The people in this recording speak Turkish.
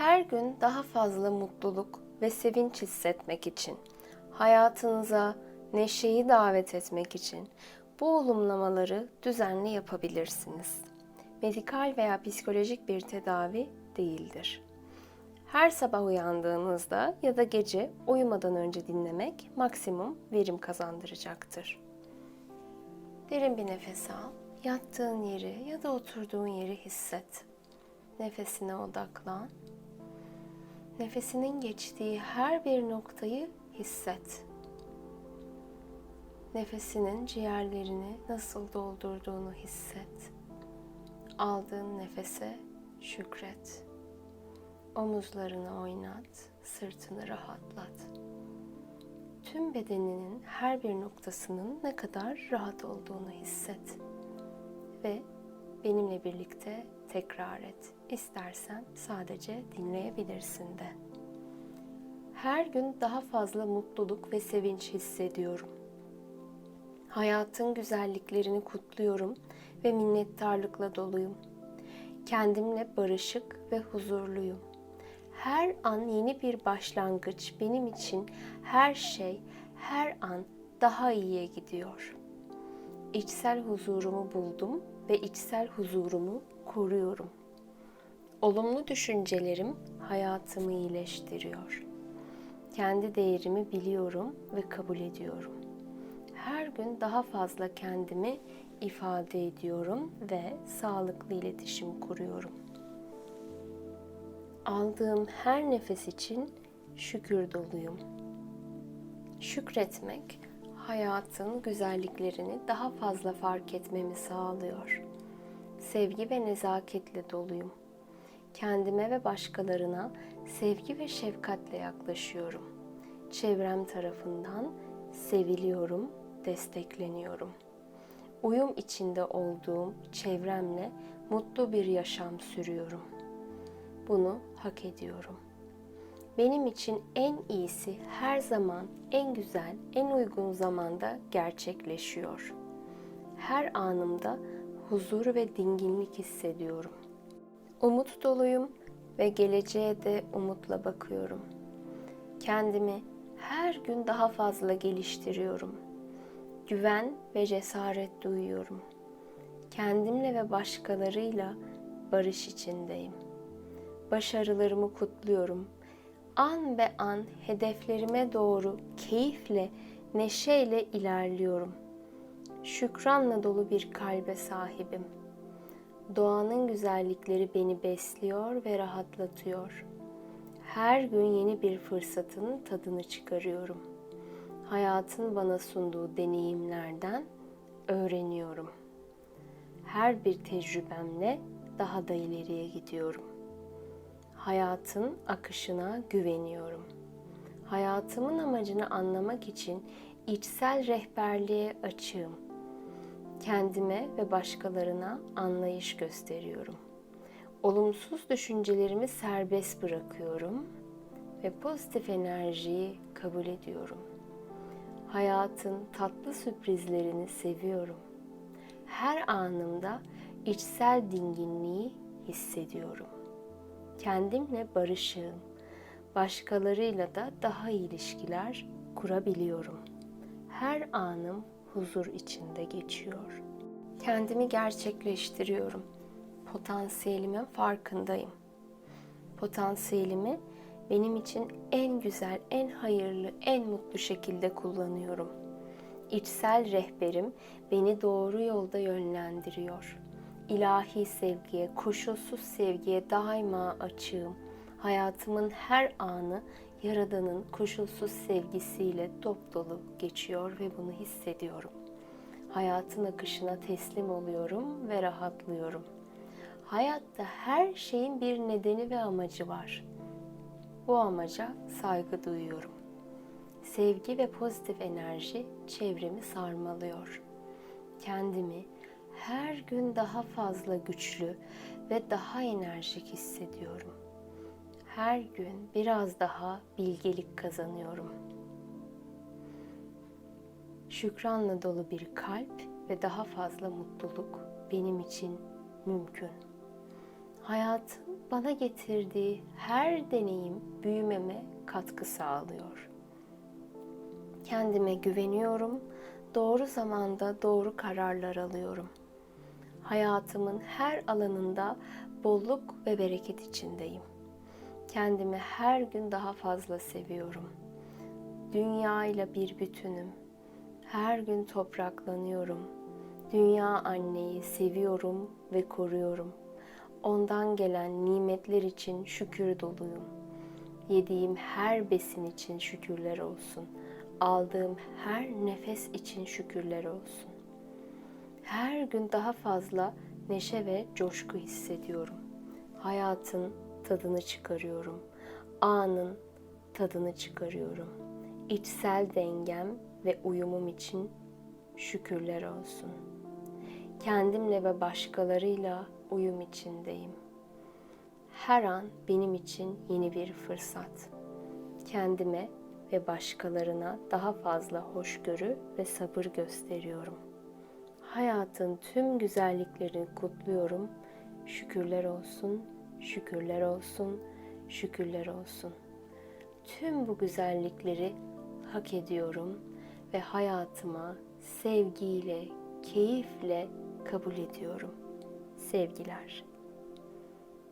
Her gün daha fazla mutluluk ve sevinç hissetmek için, hayatınıza neşeyi davet etmek için bu olumlamaları düzenli yapabilirsiniz. Medikal veya psikolojik bir tedavi değildir. Her sabah uyandığınızda ya da gece uyumadan önce dinlemek maksimum verim kazandıracaktır. Derin bir nefes al. Yattığın yeri ya da oturduğun yeri hisset. Nefesine odaklan. Nefesinin geçtiği her bir noktayı hisset. Nefesinin ciğerlerini nasıl doldurduğunu hisset. Aldığın nefese şükret. Omuzlarını oynat, sırtını rahatlat. Tüm bedeninin her bir noktasının ne kadar rahat olduğunu hisset. Ve benimle birlikte tekrar et. İstersen sadece dinleyebilirsin de. Her gün daha fazla mutluluk ve sevinç hissediyorum. Hayatın güzelliklerini kutluyorum ve minnettarlıkla doluyum. Kendimle barışık ve huzurluyum. Her an yeni bir başlangıç benim için her şey her an daha iyiye gidiyor. İçsel huzurumu buldum ve içsel huzurumu koruyorum. Olumlu düşüncelerim hayatımı iyileştiriyor. Kendi değerimi biliyorum ve kabul ediyorum. Her gün daha fazla kendimi ifade ediyorum ve sağlıklı iletişim kuruyorum. Aldığım her nefes için şükür doluyum. Şükretmek hayatın güzelliklerini daha fazla fark etmemi sağlıyor. Sevgi ve nezaketle doluyum. Kendime ve başkalarına sevgi ve şefkatle yaklaşıyorum. Çevrem tarafından seviliyorum, destekleniyorum. Uyum içinde olduğum çevremle mutlu bir yaşam sürüyorum. Bunu hak ediyorum. Benim için en iyisi her zaman en güzel, en uygun zamanda gerçekleşiyor. Her anımda huzur ve dinginlik hissediyorum. Umut doluyum ve geleceğe de umutla bakıyorum. Kendimi her gün daha fazla geliştiriyorum. Güven ve cesaret duyuyorum. Kendimle ve başkalarıyla barış içindeyim. Başarılarımı kutluyorum. An be an hedeflerime doğru keyifle, neşeyle ilerliyorum. Şükranla dolu bir kalbe sahibim. Doğanın güzellikleri beni besliyor ve rahatlatıyor. Her gün yeni bir fırsatın tadını çıkarıyorum. Hayatın bana sunduğu deneyimlerden öğreniyorum. Her bir tecrübemle daha da ileriye gidiyorum. Hayatın akışına güveniyorum. Hayatımın amacını anlamak için içsel rehberliğe açığım. Kendime ve başkalarına anlayış gösteriyorum. Olumsuz düşüncelerimi serbest bırakıyorum ve pozitif enerjiyi kabul ediyorum. Hayatın tatlı sürprizlerini seviyorum. Her anımda içsel dinginliği hissediyorum. Kendimle barışığım. Başkalarıyla da daha iyi ilişkiler kurabiliyorum. Her anım huzur içinde geçiyor. Kendimi gerçekleştiriyorum. Potansiyelimin farkındayım. Potansiyelimi benim için en güzel, en hayırlı, en mutlu şekilde kullanıyorum. İçsel rehberim beni doğru yolda yönlendiriyor. İlahi sevgiye, koşulsuz sevgiye daima açığım. Hayatımın her anı Yaradan'ın koşulsuz sevgisiyle dop dolu geçiyor ve bunu hissediyorum. Hayatın akışına teslim oluyorum ve rahatlıyorum. Hayatta her şeyin bir nedeni ve amacı var. Bu amaca saygı duyuyorum. Sevgi ve pozitif enerji çevremi sarmalıyor. Kendimi her gün daha fazla güçlü ve daha enerjik hissediyorum. Her gün biraz daha bilgelik kazanıyorum. Şükranla dolu bir kalp ve daha fazla mutluluk benim için mümkün. Hayatın bana getirdiği her deneyim büyümeme katkı sağlıyor. Kendime güveniyorum, doğru zamanda doğru kararlar alıyorum. Hayatımın her alanında bolluk ve bereket içindeyim. Kendimi her gün daha fazla seviyorum. Dünya ile bir bütünüm. Her gün topraklanıyorum. Dünya anneyi seviyorum ve koruyorum. Ondan gelen nimetler için şükür doluyum. Yediğim her besin için şükürler olsun. Aldığım her nefes için şükürler olsun. Her gün daha fazla neşe ve coşku hissediyorum. Hayatın tadını çıkarıyorum. Anın tadını çıkarıyorum. İçsel dengem ve uyumum için şükürler olsun. Kendimle ve başkalarıyla uyum içindeyim. Her an benim için yeni bir fırsat. Kendime ve başkalarına daha fazla hoşgörü ve sabır gösteriyorum. Hayatın tüm güzelliklerini kutluyorum. Şükürler olsun, şükürler olsun, şükürler olsun. Tüm bu güzellikleri hak ediyorum ve hayatıma sevgiyle, keyifle kabul ediyorum. Sevgiler.